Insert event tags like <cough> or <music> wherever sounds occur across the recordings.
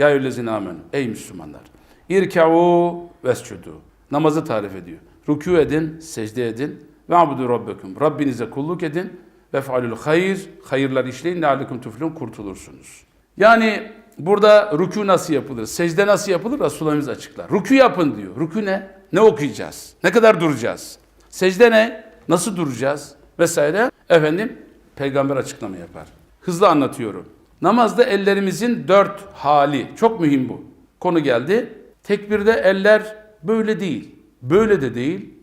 Ya eyyühellezine amen. Ey Müslümanlar. İrkâvû vescudu. Namazı tarif ediyor. Rükû edin, secde edin. Ve abudu rabbekum. Rabbinize kulluk edin. Ve fealül hayır. Hayırlar işleyin. Leallekum tuflun kurtulursunuz. Yani burada rükû nasıl yapılır? Secde nasıl yapılır? Resulullah açıklar. Rükû yapın diyor. Rükû ne? Ne okuyacağız? Ne kadar duracağız? Secde ne? Nasıl duracağız? Vesaire. Efendim peygamber açıklama yapar. Hızlı anlatıyorum. Namazda ellerimizin dört hali. Çok mühim bu. Konu geldi. Tekbirde eller böyle değil. Böyle de değil.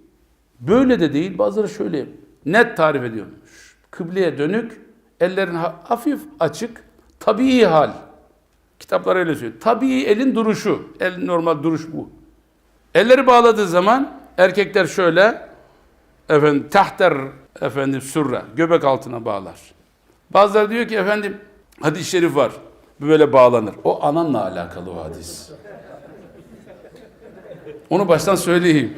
Böyle de değil. Bazıları şöyle net tarif ediyormuş. Kıbleye dönük, ellerin ha- hafif açık, tabii hal. Kitaplar öyle söylüyor. Tabii elin duruşu. El normal duruş bu. Elleri bağladığı zaman erkekler şöyle efendim tahter efendim sürre göbek altına bağlar. Bazıları diyor ki efendim hadis-i şerif var. Böyle bağlanır. O ananla alakalı o hadis. Onu baştan söyleyeyim.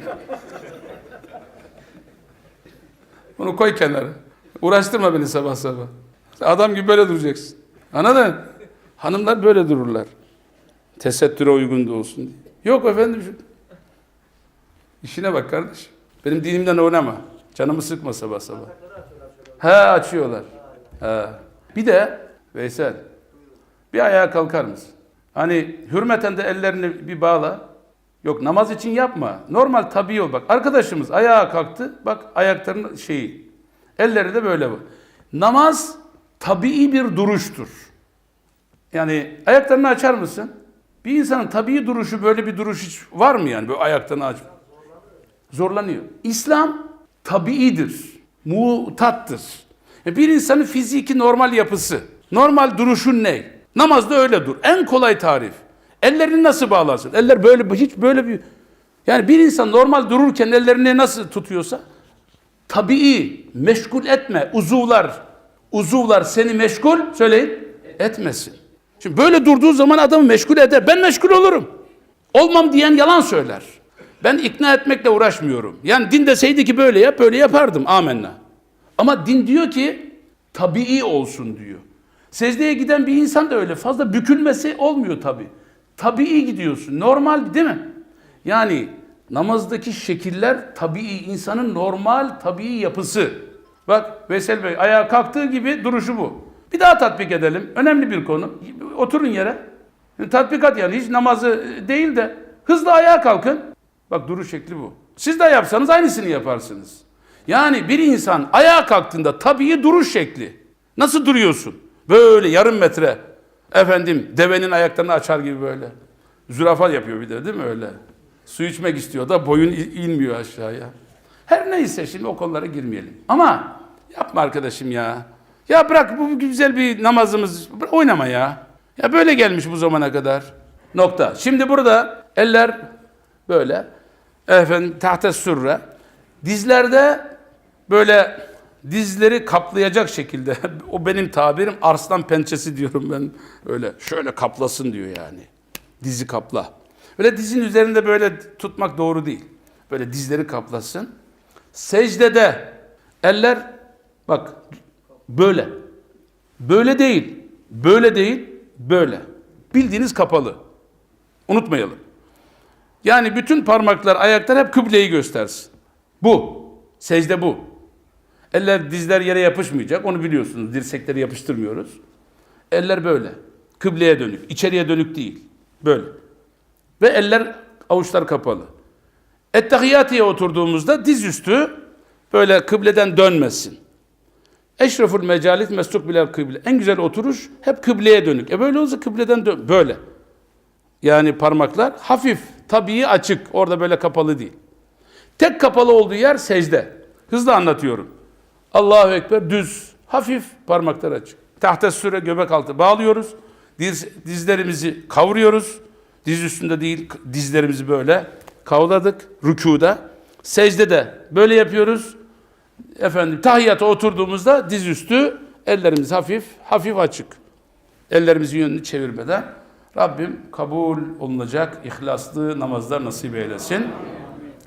Onu koy kenara. Uğraştırma beni sabah sabah. Adam gibi böyle duracaksın. Anladın? Hanımlar böyle dururlar. Tesettüre uygun da olsun diye. Yok efendim şu. İşine bak kardeşim. Benim dinimden oynama. Canımı sıkma sabah sabah. He açıyorlar. He. Bir de Veysel bir ayağa kalkar mısın? Hani hürmeten de ellerini bir bağla. Yok namaz için yapma. Normal tabii ol bak. Arkadaşımız ayağa kalktı. Bak ayaklarının şeyi. Elleri de böyle. Namaz tabii bir duruştur. Yani ayaklarını açar mısın? Bir insanın tabii duruşu böyle bir duruş hiç var mı yani? Böyle ayaklarını aç. Zorlanıyor. İslam tabiidir. Mutattır. E Bir insanın fiziki normal yapısı. Normal duruşun ne? Namazda öyle dur. En kolay tarif. Ellerini nasıl bağlarsın? Eller böyle hiç böyle bir yani bir insan normal dururken ellerini nasıl tutuyorsa tabii meşgul etme. Uzuvlar uzuvlar seni meşgul söyleyin etmesin. Şimdi böyle durduğu zaman adamı meşgul eder. Ben meşgul olurum. Olmam diyen yalan söyler. Ben ikna etmekle uğraşmıyorum. Yani din deseydi ki böyle yap, böyle yapardım. Amenna. Ama din diyor ki tabii olsun diyor. Secdeye giden bir insan da öyle. Fazla bükülmesi olmuyor tabii. Tabii gidiyorsun. Normal değil mi? Yani namazdaki şekiller tabii insanın normal tabii yapısı. Bak Veysel Bey ayağa kalktığı gibi duruşu bu. Bir daha tatbik edelim. Önemli bir konu. Oturun yere. Tatbikat yani hiç namazı değil de hızlı ayağa kalkın. Bak duruş şekli bu. Siz de yapsanız aynısını yaparsınız. Yani bir insan ayağa kalktığında tabii duruş şekli. Nasıl duruyorsun? Böyle yarım metre. Efendim devenin ayaklarını açar gibi böyle. Zürafa yapıyor bir de değil mi öyle? Su içmek istiyor da boyun in- inmiyor aşağıya. Her neyse şimdi o konulara girmeyelim. Ama yapma arkadaşım ya. Ya bırak bu güzel bir namazımız. Oynama ya. Ya böyle gelmiş bu zamana kadar. Nokta. Şimdi burada eller böyle. Efendim tahta sürre. Dizlerde böyle dizleri kaplayacak şekilde. <laughs> o benim tabirim arslan pençesi diyorum ben. Öyle şöyle kaplasın diyor yani. Dizi kapla. Öyle dizin üzerinde böyle tutmak doğru değil. Böyle dizleri kaplasın. Secdede eller bak böyle. Böyle değil. Böyle değil. Böyle. Bildiğiniz kapalı. Unutmayalım. Yani bütün parmaklar, ayaklar hep kıbleyi göstersin. Bu. Secde bu. Eller, dizler yere yapışmayacak. Onu biliyorsunuz. Dirsekleri yapıştırmıyoruz. Eller böyle. Kıbleye dönük. içeriye dönük değil. Böyle. Ve eller, avuçlar kapalı. Ettehiyyatiye oturduğumuzda dizüstü böyle kıbleden dönmesin. Eşreful mecalis mestuk bilal kıble. En güzel oturuş hep kıbleye dönük. E böyle olsa kıbleden dön. Böyle. Yani parmaklar hafif, tabii açık. Orada böyle kapalı değil. Tek kapalı olduğu yer secde. Hızlı anlatıyorum. Allahu Ekber düz, hafif parmaklar açık. Tahta süre göbek altı bağlıyoruz. Diz, dizlerimizi kavuruyoruz. Diz üstünde değil, dizlerimizi böyle kavladık rükuda. Secdede böyle yapıyoruz. Efendim tahiyyata oturduğumuzda dizüstü ellerimiz hafif, hafif açık. Ellerimizin yönünü çevirmeden Rabbim kabul olunacak ihlaslı namazlar nasip eylesin.